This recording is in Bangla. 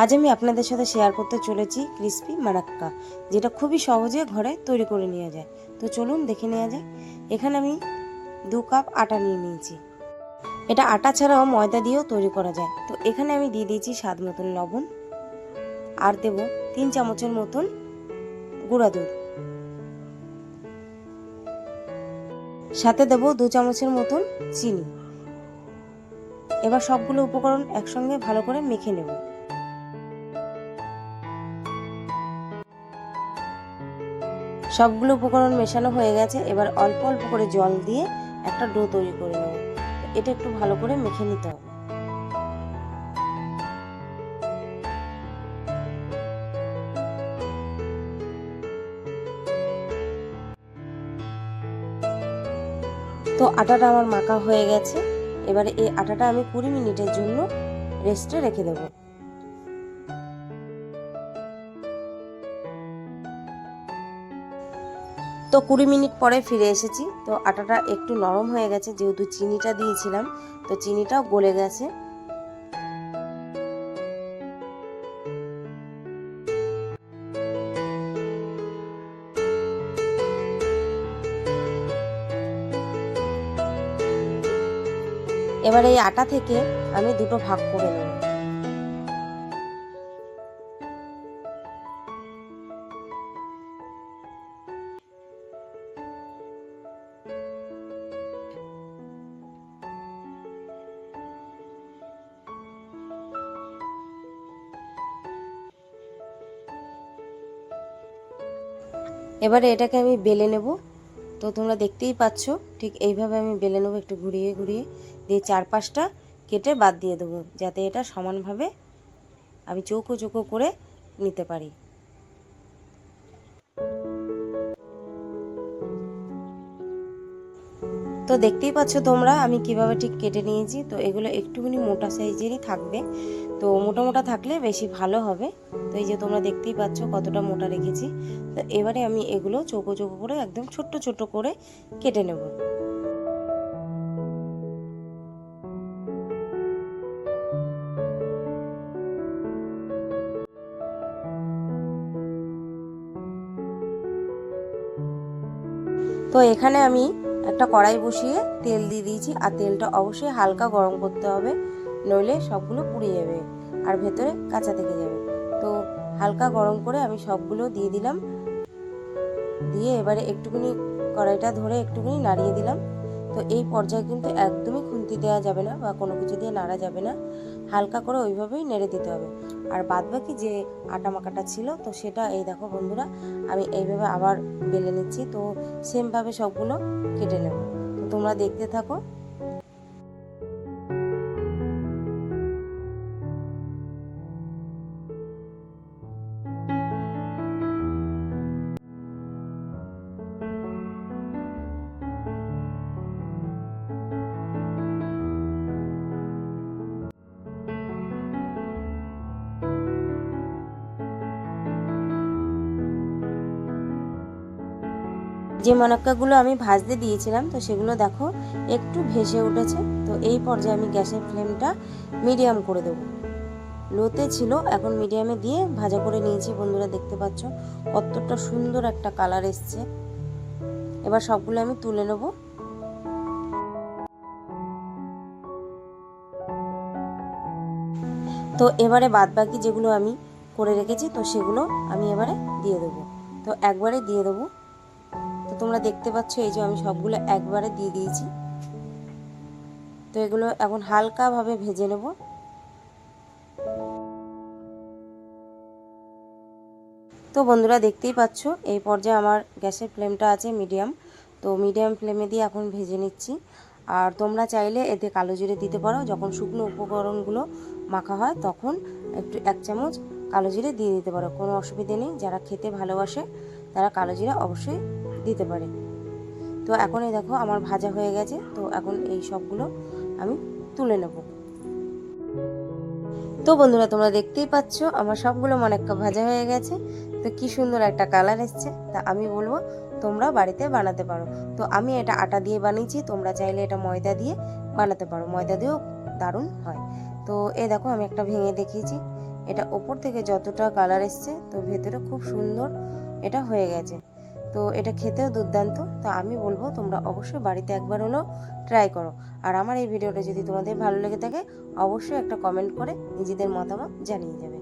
আজ আমি আপনাদের সাথে শেয়ার করতে চলেছি ক্রিস্পি মারাক্কা যেটা খুবই সহজে ঘরে তৈরি করে নেওয়া যায়। তো চলুন দেখে নেওয়া যায় এখানে আমি দু কাপ আটা নিয়ে নিয়েছি। এটা আটা ছাড়াও ময়দা দিয়েও তৈরি করা যায়। তো এখানে আমি দিয়ে দিয়েছি স্বাদ মতন লবণ। আর দেব তিন চামচের মতন গুঁড়া দুধ। সাথে দেব দু চামচের মতন চিনি। এবার সবগুলো উপকরণ একসঙ্গে ভালো করে মেখে নেব। সবগুলো উপকরণ মেশানো হয়ে গেছে। এবার অল্প অল্প করে জল দিয়ে একটা ডো তৈরি করে নেব। এটা একটু ভালো করে মেখে নিতে হবে। তো আটাটা আমার মাখা হয়ে গেছে। এবারে এই আটাটা আমি কুড়ি মিনিটের জন্য রেস্টে রেখে দেবো। তো কুড়ি মিনিট পরে ফিরে এসেছি। তো আটাটা একটু নরম হয়ে গেছে, যেহেতু চিনিটা দিয়েছিলাম, তো চিনিটাও গলে গেছে। এবার এই আটা থেকে আমি দুটো ভাগ করে নেব। এবারে এটাকে আমি বেলে নেব। তো তোমরা দেখতেই পাচ্ছ, ঠিক এইভাবে আমি বেলে নেব একটু ঘুরিয়ে ঘুরিয়ে। দিয়ে চারপাশটা কেটে বাদ দিয়ে দেবো, যাতে এটা সমানভাবে আমি চৌকো চৌকো করে নিতে পারি। তো দেখতেই পাচ্ছ তোমরা, আমি কীভাবে ঠিক কেটে নিয়েছি। তো এগুলো একটুখানি মোটা সাইজেরই থাকবে। তো মোটা মোটা থাকলে বেশি ভালো হবে। তো এই যে তোমরা দেখতেই পাচ্ছ কতটা মোটা রেখেছি। তো এবারে আমি এগুলো চৌকো চৌকো করে একদম ছোট্ট ছোট্ট করে কেটে নেব। তো এখানে আমি একটা কড়াই বসিয়ে তেল দিয়ে দিয়েছি, আর তেলটা অবশ্যই হালকা গরম করতে হবে, নইলে সবগুলো পুড়ে যাবে, আর ভেতরে কাঁচা থেকে যাবে। হালকা গরম করে আমি সবগুলো দিয়ে দিলাম। দিয়ে এবারে একটুখানি কড়াইটা ধরে একটুখানি নাড়িয়ে দিলাম। তো এই পর্যায়ে কিন্তু একদমই খুন্তি দেওয়া যাবে না বা কোনো কিছু দিয়ে নাড়া যাবে না। হালকা করে ওইভাবেই নেড়ে দিতে হবে। আর বাদ বাকি যে আটা মাকাটা ছিল, তো সেটা এই দেখো বন্ধুরা, আমি এইভাবে আবার বেলে নিচ্ছি। তো সেমভাবে সবগুলো কেটে নেব। তোমরা দেখতে থাকো। যে মনক্কাগুলো আমি ভাজতে দিয়েছিলাম, তো সেগুলো দেখো একটু ভেসে উঠেছে। তো এই পর্যায়ে আমি গ্যাসের ফ্লেমটা মিডিয়াম করে দেবো। লোতে ছিল, এখন মিডিয়ামে দিয়ে ভাজা করে নিয়েছি। বন্ধুরা, দেখতে পাচ্ছ কতটা সুন্দর একটা কালার এসছে। এবার সবগুলো আমি তুলে নেব। তো এবারে বাদ বাকি যেগুলো আমি করে রেখেছি, তো সেগুলো আমি এবারে দিয়ে দেবো। তো একবারে দিয়ে দেবো। তোমরা দেখতে পাচ্ছ, এই যে আমি সবগুলো একবারে দিয়ে দিয়েছি। তো এগুলো এখন হালকাভাবে ভেজে নেব। তো বন্ধুরা দেখতেই পাচ্ছ, এই পর্যায়ে আমার গ্যাসের ফ্লেমটা আছে মিডিয়াম। তো মিডিয়াম ফ্লেমে দিয়ে এখন ভেজে নিচ্ছি। আর তোমরা চাইলে এতে কালো জিরে দিতে পারো। যখন শুকনো উপকরণগুলো মাখা হয়, তখন একটু এক চামচ কালো জিরে দিয়ে দিতে পারো। কোনো অসুবিধে নেই। যারা খেতে ভালোবাসে, তারা কালো জিরা অবশ্যই দিতে পারে। তো এখন এই দেখো আমার ভাজা হয়ে গেছে। তো এখন এই সবগুলো আমি তুলে নেব। তো বন্ধুরা, তোমরা দেখতেই পাচ্ছ আমার সবগুলো মনেক্কা ভাজা হয়ে গেছে। তো কি সুন্দর একটা কালার এসছে। তা আমি বলব, তোমরা বাড়িতে বানাতে পারো। তো আমি এটা আটা দিয়ে বানিয়েছি, তোমরা চাইলে এটা ময়দা দিয়ে বানাতে পারো। ময়দা দিয়েও দারুণ হয়। তো এ দেখো আমি একটা ভেঙে দেখিয়েছি। এটা ওপর থেকে যতটা কালার এসছে, তো ভেতরে খুব সুন্দর এটা হয়ে গেছে। তো এটা খেতেও দুর্দান্ত। তো আমি বলব তোমরা অবশ্যই বাড়িতে একবার হলেও ট্রাই করো। আর আমার এই ভিডিওটা যদি তোমাদের ভালো লেগে থাকে, অবশ্যই একটা কমেন্ট করে নিজেদের মতামত জানিয়ে যাবে